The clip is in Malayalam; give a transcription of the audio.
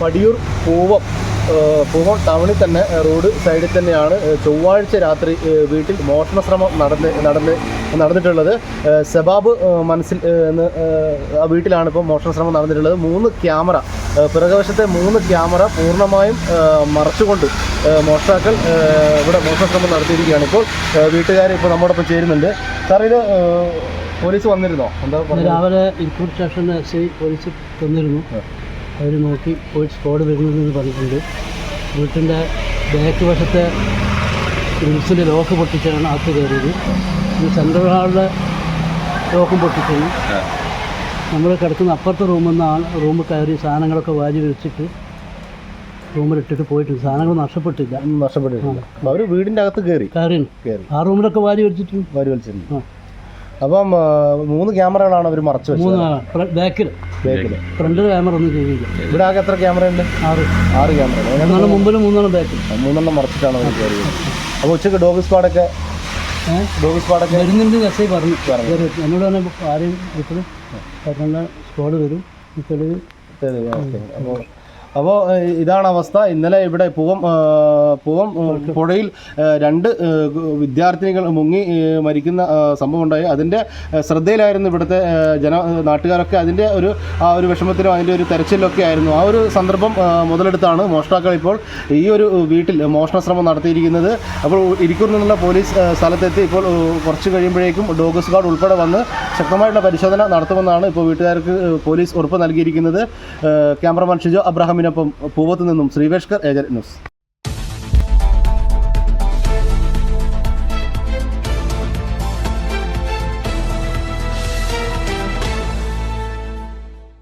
പടിയൂർ പൂവം പൂവം ടൗണിൽ തന്നെ റോഡ് സൈഡിൽ തന്നെയാണ് ചൊവ്വാഴ്ച രാത്രി വീട്ടിൽ മോഷണ ശ്രമം നടന്ന് നടന്ന് നടന്നിട്ടുള്ളത്. സെബാബ് മനസ്സിൽ ആ വീട്ടിലാണ് ഇപ്പോൾ മോഷണ ശ്രമം നടന്നിട്ടുള്ളത്. മൂന്ന് ക്യാമറ പിറകുവശത്തെ മൂന്ന് ക്യാമറ പൂർണമായും മറച്ചുകൊണ്ട് മോഷ്ടാക്കൾ ഇവിടെ മോഷണ ശ്രമം നടത്തിയിരിക്കുകയാണ്. ഇപ്പോൾ വീട്ടുകാർ ഇപ്പോൾ നമ്മോടൊപ്പം ചേരുന്നുണ്ട്. സാർ ഇത് പോലീസ് വന്നിരുന്നോ? എന്താ രാവിലെ ഇൻഫോർ സ്റ്റേഷൻ എസ് ഐ പോലീസ് തന്നിരുന്നു. അവർ നോക്കി പോയി സ്കോഡ് വരുന്നതെന്ന് പറഞ്ഞിട്ടുണ്ട്. വീട്ടിന്റെ ബാക്ക് വശത്തെ ഗ്രിൽസിന്റെ ലോക്ക് പൊട്ടിച്ചാണ് അകത്ത് കയറിയത്. ഈ സെൻട്രൽ ഹാളിലെ ലോക്കും പൊട്ടിച്ചു നമ്മൾ കിടക്കുന്ന അപ്പുറത്തെ റൂമിൽ നിന്ന് ആ റൂമിൽ കയറി സാധനങ്ങളൊക്കെ വാരി വെച്ചിട്ട് റൂമിലിട്ടിട്ട് പോയിട്ടുണ്ട്. സാധനങ്ങൾ നഷ്ടപ്പെട്ടില്ല. ഒന്നും നഷ്ടപ്പെട്ടിട്ടില്ല. അവർ വീടിന്റെ അകത്ത് കയറി? കയറി. ആ റൂമിലൊക്കെ വാരി വലിച്ചിട്ടുണ്ട്. വാരി വലിച്ചിട്ടുണ്ട്. ആ. അപ്പം മൂന്ന് ക്യാമറകളാണ് അവർ മറച്ചു വെച്ചത്. ബാക്കിൽ ബാക്കിൽ ഫ്രണ്ട് ക്യാമറ ഒന്നും ചെയ്യില്ല ഇവിടെ ആകെ എത്ര ക്യാമറ ഉണ്ട് ആറ്. ആറ് ക്യാമറ. മൂന്നെണ്ണം മുമ്പിലും മൂന്നെണ്ണം ബാക്കിൽ മൂന്നെണ്ണം മറച്ചിട്ടാണ് അവർ കയറിയത്. അപ്പോൾ ഉച്ചയ്ക്ക് ഡോഗ് സ്ക്വാഡൊക്കെ ഏഹ് ഡോഗ് സ്ക്വാഡൊക്കെ വരുന്നുണ്ട് എസ് പറഞ്ഞു. പറഞ്ഞു. എന്നോട് തന്നെ ആരെയും വിട്ടത് സ്ക്വാഡ് വരും. തെളിവ് അപ്പോൾ അപ്പോൾ ഇതാണ് അവസ്ഥ. ഇന്നലെ ഇവിടെ പൂവം പൂവം പുഴയിൽ രണ്ട് വിദ്യാർത്ഥിനികൾ മുങ്ങി മരിക്കുന്ന സംഭവം ഉണ്ടായി അതിന്റെ ശ്രദ്ധയിലായിരുന്നു ഇവിടുത്തെ ജന നാട്ടുകാരൊക്കെ. അതിന്റെ ഒരു ആ ഒരു വിഷമത്തിനും അതിന്റെ ഒരു തെരച്ചിലൊക്കെ ആയിരുന്നു. ആ ഒരു സന്ദർഭം മുതലെടുത്താണ് മോഷ്ടാക്കൾ ഇപ്പോൾ ഈ ഒരു വീട്ടിൽ മോഷണ ശ്രമം നടത്തിയിരിക്കുന്നത്. അപ്പോൾ ഇരിക്കൂർ നിന്നുള്ള പോലീസ് സ്ഥലത്തെത്തി ഇപ്പോൾ കുറച്ച് കഴിയുമ്പോഴേക്കും ഡോഗ് സ്ക്വാഡ് ഉൾപ്പെടെ വന്ന് ശക്തമായിട്ടുള്ള പരിശോധന നടത്തുമെന്നാണ് ഇപ്പോൾ വീട്ടുകാർക്ക് പോലീസ് ഉറപ്പ് നൽകിയിരിക്കുന്നത്. ക്യാമറമാൻ ഷിജോ അബ്രഹാമിനൊപ്പം പൂവത്ത് നിന്നും ശ്രീവേഷ്കർ ഏജന്റ് ന്യൂസ്.